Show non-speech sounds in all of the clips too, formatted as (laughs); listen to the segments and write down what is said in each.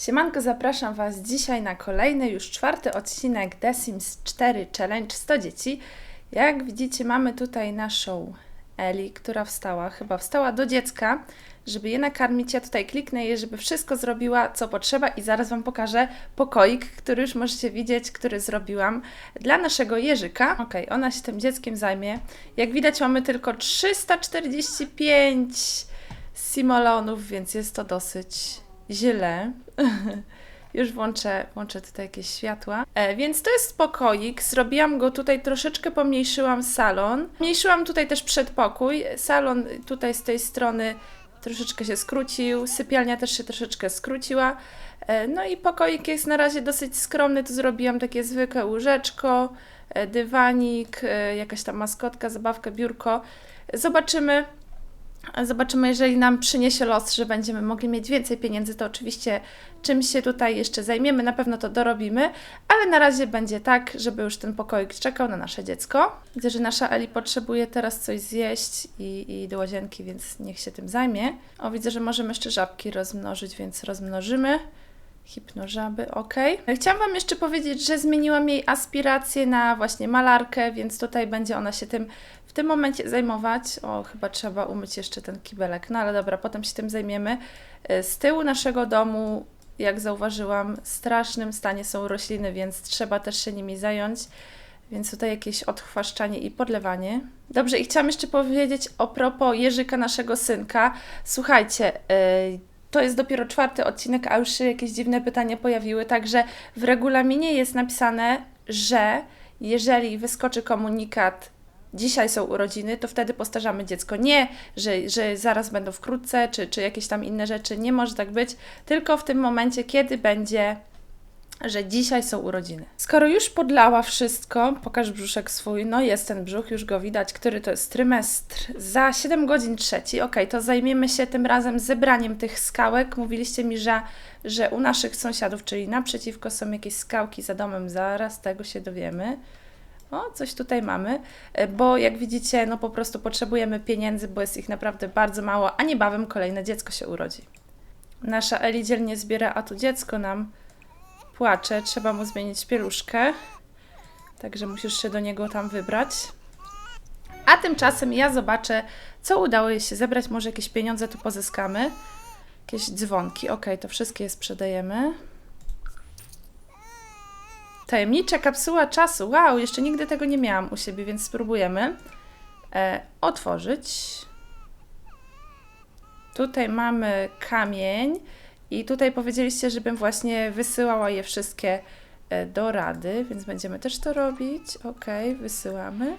Siemanko, zapraszam Was dzisiaj na kolejny, już czwarty odcinek The Sims 4 Challenge 100 dzieci. Jak widzicie, mamy tutaj naszą Eli, która wstała, chyba wstała do dziecka, żeby je nakarmić. Ja tutaj kliknę jej, żeby wszystko zrobiła, co potrzeba i zaraz Wam pokażę pokoik, który już możecie widzieć, który zrobiłam dla naszego Jerzyka. Ok, ona się tym dzieckiem zajmie. Jak widać, mamy tylko 345 simolonów, więc jest to dosyć źle. (laughs) Już włączę, włączę tutaj jakieś światła. E, więc to jest pokoik. Zrobiłam go tutaj, troszeczkę pomniejszyłam salon. Mniejszyłam tutaj też przedpokój. Salon tutaj z tej strony troszeczkę się skrócił. Sypialnia też się troszeczkę skróciła. E, no i pokoik jest na razie dosyć skromny. Tu zrobiłam takie zwykłe łóżeczko, e, dywanik, e, jakaś tam maskotka, zabawkę, biurko. Zobaczymy. Zobaczymy, jeżeli nam przyniesie los, że będziemy mogli mieć więcej pieniędzy, to oczywiście czym się tutaj jeszcze zajmiemy, na pewno to dorobimy, ale na razie będzie tak, żeby już ten pokoik czekał na nasze dziecko. Widzę, że nasza Eli potrzebuje teraz coś zjeść i, i do łazienki, więc niech się tym zajmie. O, widzę, że możemy jeszcze żabki rozmnożyć, więc rozmnożymy. Hipnożaby, ok. Chciałam Wam jeszcze powiedzieć, że zmieniłam jej aspirację na właśnie malarkę, więc tutaj będzie ona się tym w tym momencie zajmować. O, chyba trzeba umyć jeszcze ten kibelek, no ale dobra, potem się tym zajmiemy. E, Z tyłu naszego domu, jak zauważyłam, w strasznym stanie są rośliny, więc trzeba też się nimi zająć. Więc tutaj jakieś odchwaszczanie i podlewanie. Dobrze, i chciałam jeszcze powiedzieć o propos Jerzyka, naszego synka. Słuchajcie, yy, to jest dopiero czwarty odcinek, a już się jakieś dziwne pytania pojawiły. Także w regulaminie jest napisane, że jeżeli wyskoczy komunikat dzisiaj są urodziny, to wtedy postarzamy dziecko. Nie, że, że zaraz będą wkrótce, czy, czy jakieś tam inne rzeczy. Nie może tak być, tylko w tym momencie, kiedy będzie że dzisiaj są urodziny. Skoro już podlała wszystko, pokaż brzuszek swój, no jest ten brzuch, już go widać, który to jest trymestr. Za 7 godzin trzeci, ok, to zajmiemy się tym razem zebraniem tych skałek. Mówiliście mi, że, że u naszych sąsiadów, czyli naprzeciwko są jakieś skałki za domem, zaraz tego się dowiemy. O, coś tutaj mamy, e, bo jak widzicie, no po prostu potrzebujemy pieniędzy, bo jest ich naprawdę bardzo mało, a niebawem kolejne dziecko się urodzi. Nasza Eli dzielnie zbiera, a tu dziecko nam płacze, trzeba mu zmienić pieluszkę. Także musisz się do niego tam wybrać. A tymczasem ja zobaczę, co udało jej się zebrać. Może jakieś pieniądze tu pozyskamy. Jakieś dzwonki. Ok, to wszystkie je sprzedajemy. Tajemnicza kapsuła czasu. Wow, jeszcze nigdy tego nie miałam u siebie, więc spróbujemy. E, otworzyć. Tutaj mamy kamień. I tutaj powiedzieliście, żebym właśnie wysyłała je wszystkie e, do rady, więc będziemy też to robić. Ok, wysyłamy.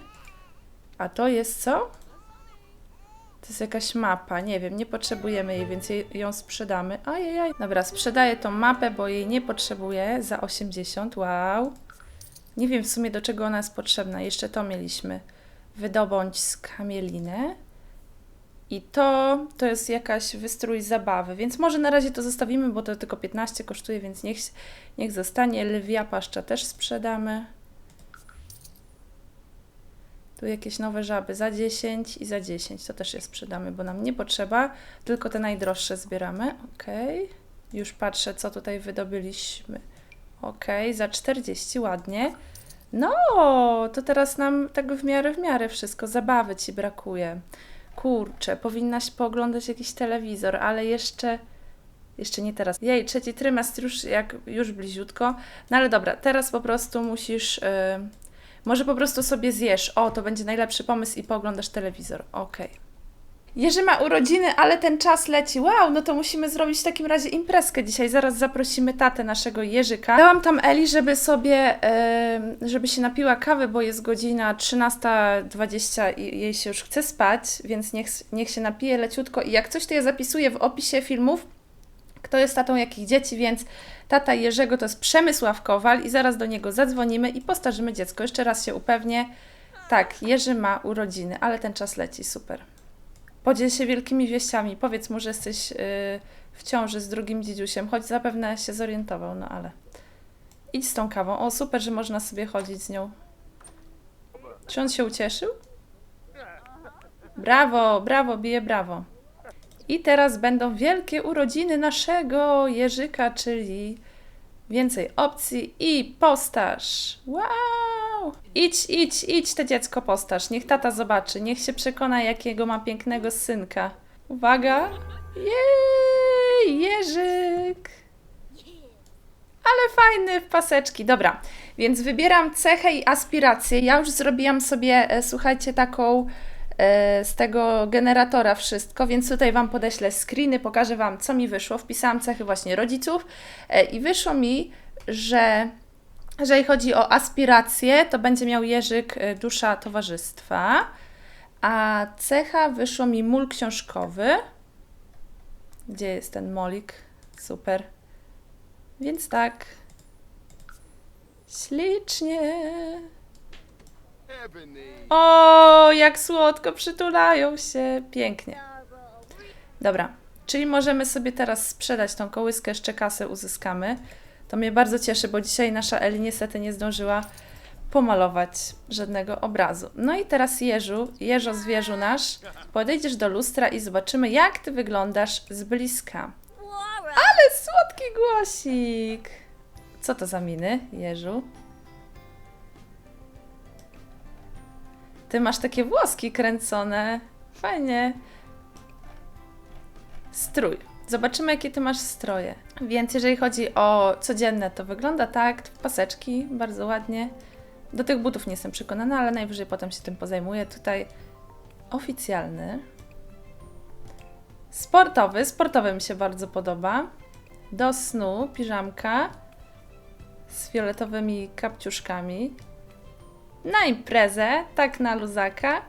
A to jest co? To jest jakaś mapa, nie wiem, nie potrzebujemy jej, więc ją sprzedamy. Ajajaj. Dobra, sprzedaję tą mapę, bo jej nie potrzebuję za 80. Wow. Nie wiem w sumie do czego ona jest potrzebna. Jeszcze to mieliśmy. Wydobądź skamielinę. I to, to jest jakaś wystrój zabawy, więc może na razie to zostawimy, bo to tylko 15 kosztuje, więc niech, niech zostanie. Lwia paszcza też sprzedamy. Tu jakieś nowe żaby za 10 i za 10. To też je sprzedamy, bo nam nie potrzeba, tylko te najdroższe zbieramy. Ok. Już patrzę, co tutaj wydobyliśmy. Ok, za 40, ładnie. No, to teraz nam tego w miarę, w miarę wszystko. Zabawy ci brakuje kurczę, powinnaś pooglądać jakiś telewizor, ale jeszcze, jeszcze nie teraz. Jej, trzeci trymestr już jak już bliziutko. No ale dobra, teraz po prostu musisz, yy, może po prostu sobie zjesz. O, to będzie najlepszy pomysł i pooglądasz telewizor. Okej. Jerzy ma urodziny, ale ten czas leci. Wow, no to musimy zrobić w takim razie imprezkę dzisiaj. Zaraz zaprosimy tatę naszego Jerzyka. Dałam tam Eli, żeby sobie, żeby się napiła kawy, bo jest godzina 13.20 i jej się już chce spać, więc niech, niech się napije leciutko. I jak coś, to ja zapisuję w opisie filmów, kto jest tatą jakich dzieci, więc tata Jerzego to jest Przemysław Kowal i zaraz do niego zadzwonimy i postarzymy dziecko. Jeszcze raz się upewnię. Tak, Jerzy ma urodziny, ale ten czas leci, super. Podziel się wielkimi wieściami. Powiedz mu, że jesteś yy, w ciąży z drugim dzidziusiem, choć zapewne się zorientował, no ale. Idź z tą kawą. O, super, że można sobie chodzić z nią. Czy on się ucieszył? Brawo, brawo, bije brawo. I teraz będą wielkie urodziny naszego Jerzyka, czyli więcej opcji i postaż. Wow! Idź, idź, idź te dziecko postaż. Niech tata zobaczy. Niech się przekona, jakiego ma pięknego synka. Uwaga! Jej! Jerzyk! Ale fajny w paseczki. Dobra, więc wybieram cechę i aspirację. Ja już zrobiłam sobie, e, słuchajcie, taką e, z tego generatora wszystko, więc tutaj Wam podeślę screeny, pokażę Wam, co mi wyszło. Wpisałam cechy właśnie rodziców e, i wyszło mi, że jeżeli chodzi o aspirację, to będzie miał Jerzyk e, dusza towarzystwa, a cecha wyszło mi mól książkowy. Gdzie jest ten molik? Super. Więc tak. Ślicznie. O, jak słodko przytulają się. Pięknie. Dobra, czyli możemy sobie teraz sprzedać tą kołyskę, jeszcze kasę uzyskamy. To mnie bardzo cieszy, bo dzisiaj nasza Eli niestety nie zdążyła pomalować żadnego obrazu. No i teraz Jeżu, Jeżo zwierzu nasz, podejdziesz do lustra i zobaczymy, jak ty wyglądasz z bliska. Ale słodki głosik! Co to za miny, Jeżu? Ty masz takie włoski kręcone. Fajnie. Strój. Zobaczymy, jakie ty masz stroje. Więc jeżeli chodzi o codzienne, to wygląda tak. Paseczki, bardzo ładnie. Do tych butów nie jestem przekonana, ale najwyżej potem się tym pozajmuję. Tutaj oficjalny. Sportowy. Sportowy mi się bardzo podoba. Do snu piżamka z fioletowymi kapciuszkami. Na imprezę, tak na luzaka.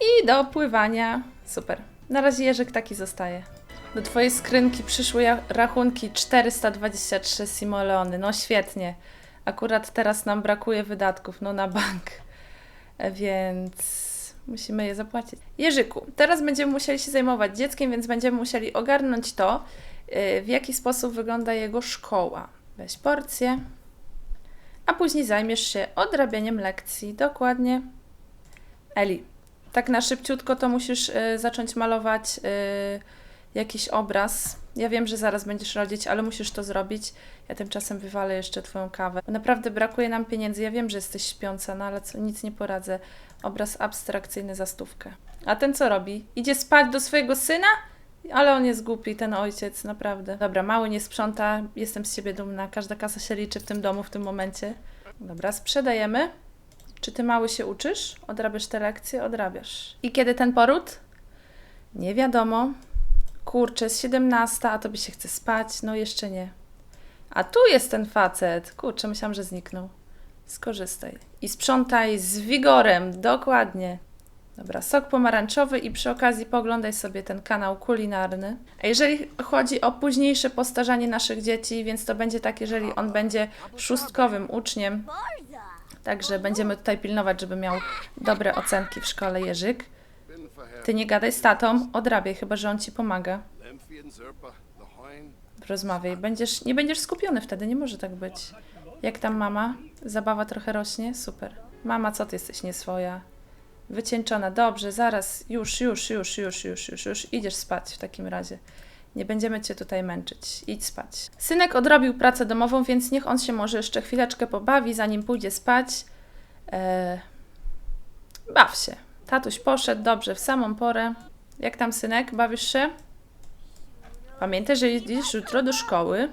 I do pływania. Super. Na razie Jerzyk taki zostaje. Do Twojej skrzynki przyszły rachunki 423 simoleony. No świetnie. Akurat teraz nam brakuje wydatków, no na bank. E, Więc musimy je zapłacić. Jerzyku, teraz będziemy musieli się zajmować dzieckiem, więc będziemy musieli ogarnąć to, yy, w jaki sposób wygląda jego szkoła. Weź porcję, a później zajmiesz się odrabianiem lekcji. Dokładnie. Eli, tak na szybciutko to musisz y, zacząć malować y, jakiś obraz. Ja wiem, że zaraz będziesz rodzić, ale musisz to zrobić. Ja tymczasem wywalę jeszcze Twoją kawę. Naprawdę brakuje nam pieniędzy. Ja wiem, że jesteś śpiąca, no ale co, nic nie poradzę. Obraz abstrakcyjny za stówkę. A ten co robi? Idzie spać do swojego syna? Ale on jest głupi, ten ojciec, naprawdę. Dobra, mały nie sprząta, jestem z siebie dumna. Każda kasa się liczy w tym domu w tym momencie. Dobra, sprzedajemy. Czy ty mały się uczysz? Odrabiasz te lekcje? Odrabiasz. I kiedy ten poród? Nie wiadomo. Kurczę, jest 17, a tobie się chce spać? No jeszcze nie. A tu jest ten facet. Kurczę, myślałam, że zniknął. Skorzystaj. I sprzątaj z wigorem, dokładnie. Dobra, sok pomarańczowy i przy okazji poglądaj sobie ten kanał kulinarny. A jeżeli chodzi o późniejsze postarzanie naszych dzieci, więc to będzie tak, jeżeli on będzie szóstkowym uczniem, także będziemy tutaj pilnować, żeby miał dobre ocenki w szkole Jerzyk. Ty nie gadaj z tatą, odrabiaj, chyba że on ci pomaga. Rozmawiaj. Będziesz, nie będziesz skupiony wtedy, nie może tak być. Jak tam mama? Zabawa trochę rośnie? Super. Mama, co ty jesteś nieswoja? Wycieńczona. Dobrze, zaraz. Już, już, już, już, już, już, już. Idziesz spać w takim razie. Nie będziemy cię tutaj męczyć. Idź spać. Synek odrobił pracę domową, więc niech on się może jeszcze chwileczkę pobawi, zanim pójdzie spać. Eee, baw się. Tatuś poszedł, dobrze, w samą porę. Jak tam, synek? Bawisz się? Pamiętaj, że idziesz jutro do szkoły.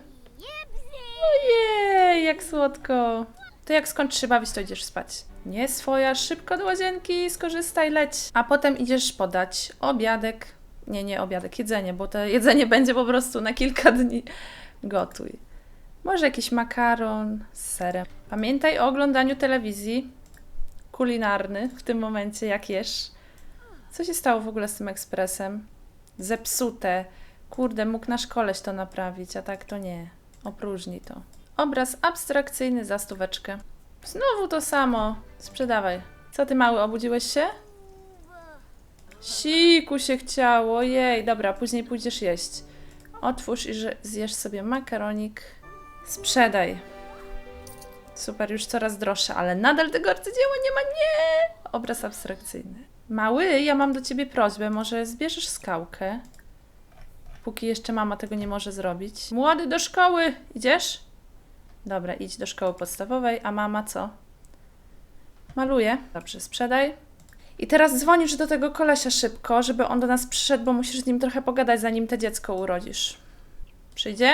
Ojej, jak słodko. To jak skończysz bawić, to idziesz spać. Nie swoja, szybko do łazienki, skorzystaj, leć. A potem idziesz podać obiadek. Nie, nie obiadek, jedzenie, bo to jedzenie (laughs) będzie po prostu na kilka dni. Gotuj. Może jakiś makaron z serem. Pamiętaj o oglądaniu telewizji kulinarny w tym momencie, jak jesz. Co się stało w ogóle z tym ekspresem? Zepsute. Kurde, mógł nasz koleś to naprawić, a tak to nie. Opróżni to. Obraz abstrakcyjny za stóweczkę. Znowu to samo. Sprzedawaj. Co ty mały, obudziłeś się? Siku się chciało, jej. Dobra, później pójdziesz jeść. Otwórz i zjesz sobie makaronik. Sprzedaj. Super, już coraz droższe, ale nadal tego arcydzieła nie ma, nie! Obraz abstrakcyjny. Mały, ja mam do ciebie prośbę, może zbierzesz skałkę? póki jeszcze mama tego nie może zrobić. Młody do szkoły! Idziesz? Dobra, idź do szkoły podstawowej, a mama co? Maluje. Dobrze, sprzedaj. I teraz dzwonisz do tego kolesia szybko, żeby on do nas przyszedł, bo musisz z nim trochę pogadać, zanim te dziecko urodzisz. Przyjdzie?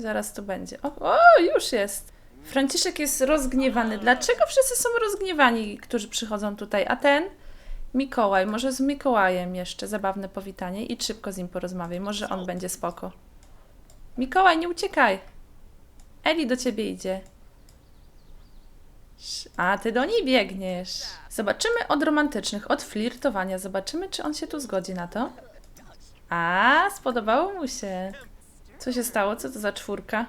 Zaraz tu będzie. O, o już jest. Franciszek jest rozgniewany. Dlaczego wszyscy są rozgniewani, którzy przychodzą tutaj? A ten? Mikołaj. Może z Mikołajem jeszcze zabawne powitanie i szybko z nim porozmawiaj. Może on będzie spoko. Mikołaj, nie uciekaj. Eli do ciebie idzie. A ty do niej biegniesz. Zobaczymy od romantycznych, od flirtowania. Zobaczymy, czy on się tu zgodzi na to. A, spodobało mu się. Co się stało? Co to za czwórka?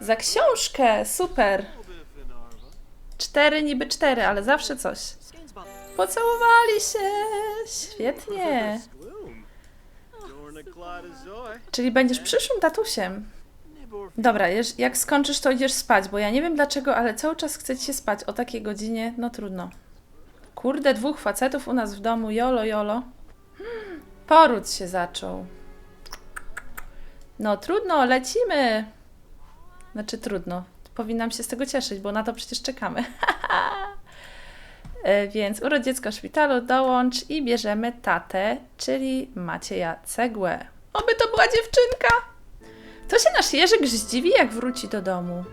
Za książkę! Super! Cztery niby cztery, ale zawsze coś. Pocałowali się! Świetnie! Czyli będziesz przyszłym tatusiem. Dobra, jak skończysz, to idziesz spać, bo ja nie wiem dlaczego, ale cały czas chcecie się spać o takiej godzinie, no trudno. Kurde, dwóch facetów u nas w domu, jolo, jolo. Hmm, Poród się zaczął. No trudno, lecimy. Znaczy trudno. Powinnam się z tego cieszyć, bo na to przecież czekamy. (laughs) E, Więc urodź dziecko w szpitalu, dołącz i bierzemy tatę, czyli Macieja Cegłę. Oby to była dziewczynka! To się nasz Jerzyk zdziwi, jak wróci do domu.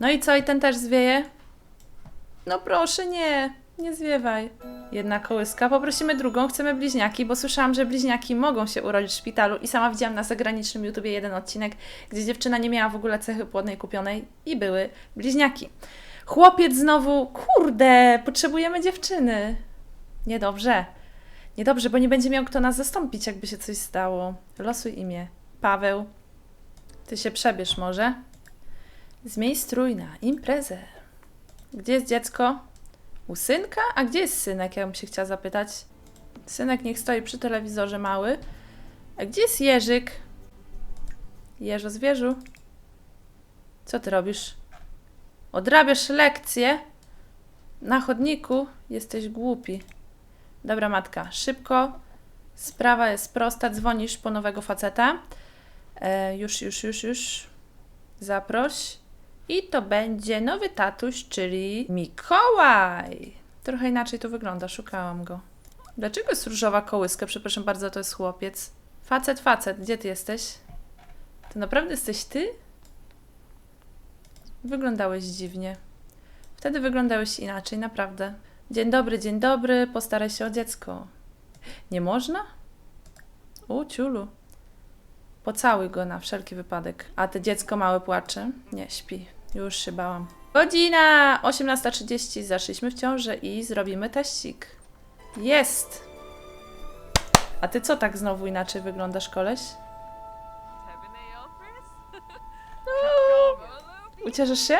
No i co, i ten też zwieje? No proszę, nie, nie zwiewaj. Jedna kołyska, poprosimy drugą, chcemy bliźniaki, bo słyszałam, że bliźniaki mogą się urodzić w szpitalu i sama widziałam na zagranicznym YouTubie jeden odcinek, gdzie dziewczyna nie miała w ogóle cechy płodnej kupionej i były bliźniaki. Chłopiec znowu, kurde, potrzebujemy dziewczyny. Niedobrze. Niedobrze, bo nie będzie miał kto nas zastąpić, jakby się coś stało. Losuj imię. Paweł. Ty się przebierz może. Zmień strój na imprezę. Gdzie jest dziecko? U synka? A gdzie jest synek? Ja bym się chciała zapytać. Synek niech stoi przy telewizorze mały. A gdzie jest Jerzyk? Jeżo zwierzu. Co ty robisz? Odrabiasz lekcje? Na chodniku? Jesteś głupi. Dobra matka, szybko. Sprawa jest prosta. Dzwonisz po nowego faceta. E, już, już, już, już. Zaproś. I to będzie nowy tatuś, czyli Mikołaj. Trochę inaczej to wygląda, szukałam go. Dlaczego jest różowa kołyska? Przepraszam bardzo, to jest chłopiec. Facet, facet, gdzie ty jesteś? To naprawdę jesteś ty? Wyglądałeś dziwnie. Wtedy wyglądałeś inaczej, naprawdę. Dzień dobry, dzień dobry, postaraj się o dziecko. Nie można? U, ciulu. Pocałuj go na wszelki wypadek. A te dziecko małe płacze? Nie, śpi. Już się bałam. Godzina 18.30. Zaszliśmy w ciążę i zrobimy teścik. Jest! A ty co tak znowu inaczej wyglądasz, koleś? Chris? Ucieszysz się?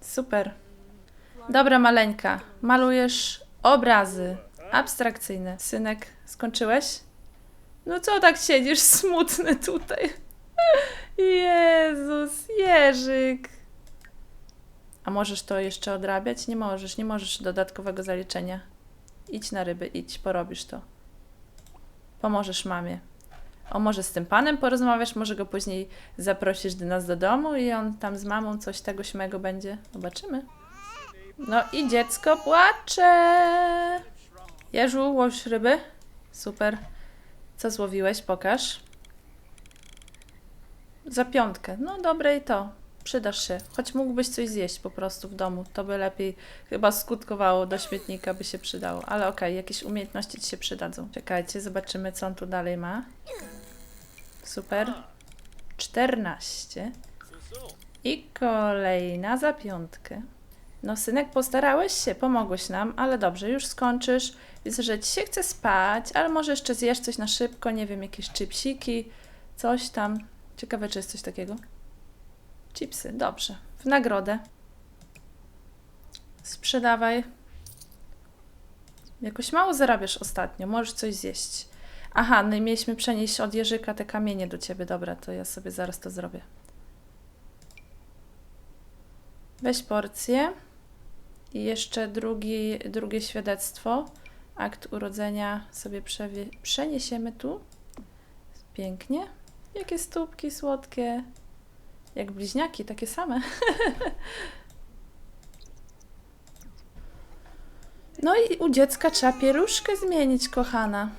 Super. Dobra, maleńka. Malujesz obrazy abstrakcyjne. Synek, skończyłeś? No co tak siedzisz smutny tutaj? (laughs) Jezus, Jerzyk. A możesz to jeszcze odrabiać? Nie możesz, nie możesz dodatkowego zaliczenia. Idź na ryby, idź, porobisz to. Pomożesz mamie. O, może z tym panem porozmawiasz, może go później zaprosisz do nas do domu i on tam z mamą coś tego śmego będzie. Zobaczymy. No i dziecko płacze. Jeżu, łoś ryby. Super. Co złowiłeś? Pokaż. Za piątkę. No dobre i to. Przydasz się. Choć mógłbyś coś zjeść po prostu w domu. To by lepiej chyba skutkowało do śmietnika, by się przydało. Ale okej, jakieś umiejętności ci się przydadzą. Czekajcie, zobaczymy, co on tu dalej ma. Super. 14. I kolejna za piątkę. No, synek, postarałeś się, pomogłeś nam, ale dobrze, już skończysz. Widzę, że ci się chce spać, ale może jeszcze zjesz coś na szybko, nie wiem, jakieś chipsiki, coś tam. Ciekawe, czy jest coś takiego. Chipsy, dobrze. W nagrodę. Sprzedawaj. Jakoś mało zarabiasz ostatnio, możesz coś zjeść. Aha, no i mieliśmy przenieść od Jerzyka te kamienie do ciebie. Dobra, to ja sobie zaraz to zrobię. Weź porcję. I jeszcze drugi, drugie świadectwo. Akt urodzenia sobie przeniesiemy tu. Pięknie. Jakie stópki słodkie. Jak bliźniaki, takie same. (laughs) No i u dziecka trzeba pieluszkę zmienić, kochana.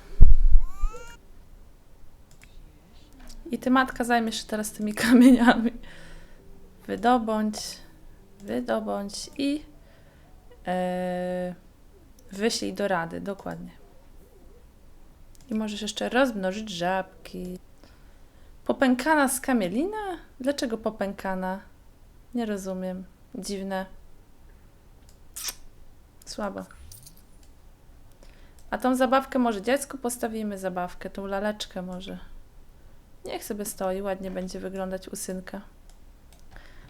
I ty, matka, zajmiesz się teraz tymi (laughs) kamieniami. Wydobądź, wydobądź i wyślij do rady, dokładnie. I możesz jeszcze rozmnożyć żabki. Popękana skamielina? Dlaczego popękana? Nie rozumiem. Dziwne. Słabo. A tą zabawkę może dziecku postawimy zabawkę, tą laleczkę może. Niech sobie stoi, ładnie będzie wyglądać u synka.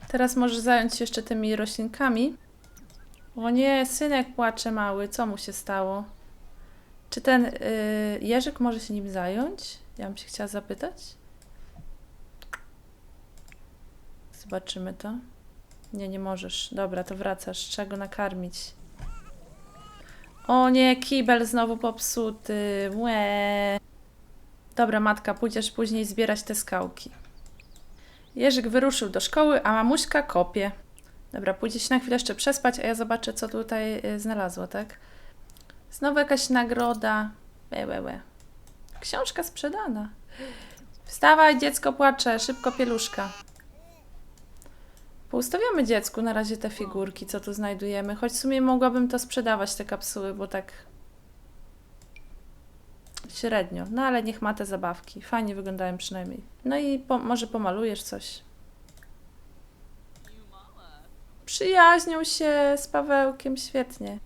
Teraz możesz zająć się jeszcze tymi roślinkami. O nie, synek płacze mały, co mu się stało? Czy ten y, Jerzyk może się nim zająć? Ja bym się chciała zapytać. Zobaczymy to. Nie, nie możesz. Dobra, to wracasz. Trzeba go nakarmić. O nie, kibel znowu popsuty. Łe. Dobra, matka, pójdziesz później zbierać te skałki. Jerzyk wyruszył do szkoły, a mamuśka kopie. Dobra, pójdzie się na chwilę jeszcze przespać, a ja zobaczę, co tutaj y, znalazło, tak? Znowu jakaś nagroda. Łe, łe, łe. Książka sprzedana. Wstawaj, dziecko płacze, szybko pieluszka. Poustawiamy dziecku na razie te figurki, co tu znajdujemy. Choć w sumie mogłabym to sprzedawać, te kapsuły, bo tak średnio. No ale niech ma te zabawki. Fajnie wyglądają przynajmniej. No i po, może pomalujesz coś. Przyjaźnią się z Pawełkiem, świetnie.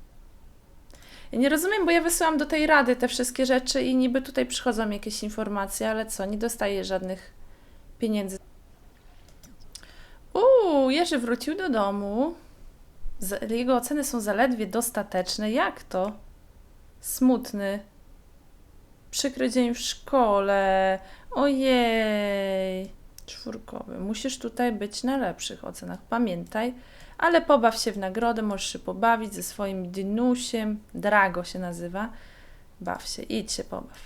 Ja nie rozumiem, bo ja wysyłam do tej rady te wszystkie rzeczy i niby tutaj przychodzą jakieś informacje, ale co, nie dostaję żadnych pieniędzy. Uuu, Jerzy wrócił do domu. Jego oceny są zaledwie dostateczne. Jak to? Smutny. Przykry dzień w szkole. Ojej. Czwórkowy. Musisz tutaj być na lepszych ocenach. Pamiętaj. Ale pobaw się w nagrodę. Możesz się pobawić ze swoim dynusiem. Drago się nazywa. Baw się. Idź się pobaw.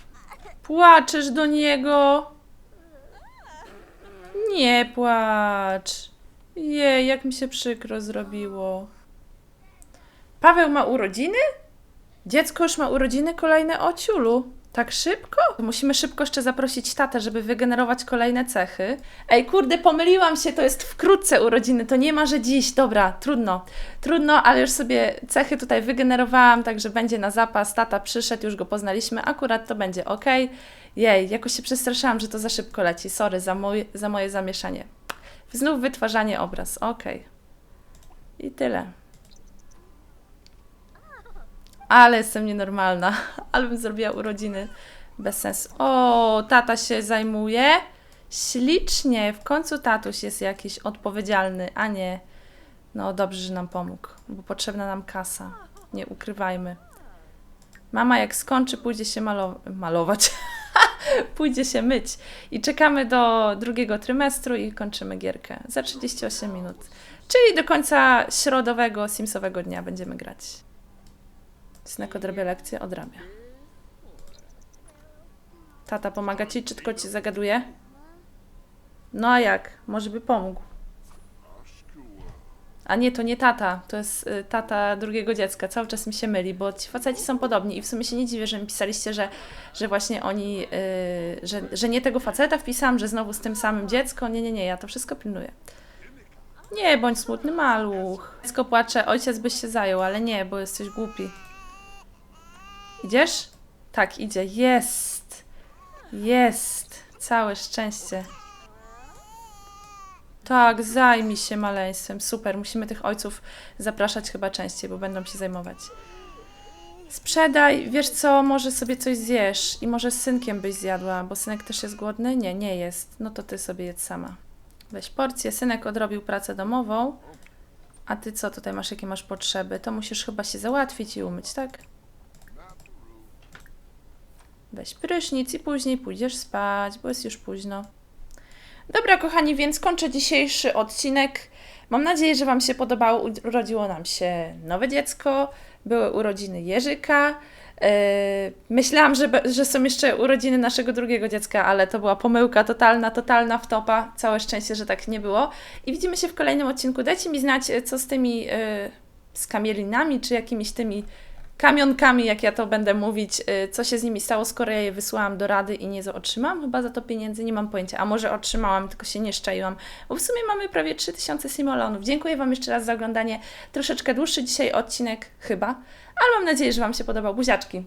Płaczesz do niego. Nie płacz. Jej, jak mi się przykro zrobiło. Paweł ma urodziny? Dziecko już ma urodziny kolejne o ciulu. Tak szybko? Musimy szybko jeszcze zaprosić tatę, żeby wygenerować kolejne cechy. Ej, kurde, pomyliłam się, to jest wkrótce urodziny, to nie ma, że dziś. Dobra, trudno. Trudno, ale już sobie cechy tutaj wygenerowałam, także będzie na zapas. Tata przyszedł, już go poznaliśmy, akurat to będzie ok. Jej, jakoś się przestraszyłam, że to za szybko leci. Sorry za, mój, za moje zamieszanie. Znów wytwarzanie obraz, ok. I tyle. Ale jestem nienormalna. (laughs) Ale bym zrobiła urodziny. Bez sensu. O, tata się zajmuje. Ślicznie. W końcu tatuś jest jakiś odpowiedzialny, a nie. No dobrze, że nam pomógł, bo potrzebna nam kasa. Nie ukrywajmy. Mama jak skończy, pójdzie się malo malować. (laughs) pójdzie się myć. I czekamy do drugiego trymestru i kończymy gierkę. Za 38 minut. Czyli do końca środowego, simsowego dnia będziemy grać. Synek odrabia lekcję? Odrabia. Tata pomaga ci, czy tylko ci zagaduje? No a jak? Może by pomógł. A nie, to nie tata, to jest y, tata drugiego dziecka. Cały czas mi się myli, bo ci faceci są podobni i w sumie się nie dziwię, że mi pisaliście, że, że właśnie oni, y, że, że nie tego faceta wpisałam, że znowu z tym samym dziecko. Nie, nie, nie, ja to wszystko pilnuję. Nie, bądź smutny maluch. Dziecko płacze, ojciec byś się zajął, ale nie, bo jesteś głupi. Idziesz? Tak, idzie. Jest. Jest. Całe szczęście. Tak, zajmij się maleństwem. Super. Musimy tych ojców zapraszać chyba częściej, bo będą się zajmować. Sprzedaj, wiesz co, może sobie coś zjesz i może z synkiem byś zjadła, bo synek też jest głodny? Nie, nie jest. No to ty sobie jedz sama. Weź porcję. Synek odrobił pracę domową. A ty co tutaj masz, jakie masz potrzeby? To musisz chyba się załatwić i umyć, tak? Weź prysznic i później pójdziesz spać, bo jest już późno. Dobra, kochani, więc kończę dzisiejszy odcinek. Mam nadzieję, że Wam się podobało. Urodziło nam się nowe dziecko, były urodziny Jerzyka. Yy, myślałam, że, że są jeszcze urodziny naszego drugiego dziecka, ale to była pomyłka totalna, totalna wtopa. Całe szczęście, że tak nie było. I widzimy się w kolejnym odcinku. Dajcie mi znać, co z tymi yy, skamielinami, czy jakimiś tymi kamionkami, jak ja to będę mówić, yy, co się z nimi stało, skoro ja je wysłałam do rady i nie otrzymałam chyba za to pieniędzy, nie mam pojęcia. A może otrzymałam, tylko się nie szczaiłam, bo w sumie mamy prawie 3000 simolonów. Dziękuję Wam jeszcze raz za oglądanie. Troszeczkę dłuższy dzisiaj odcinek chyba, ale mam nadzieję, że Wam się podobał. Buziaczki!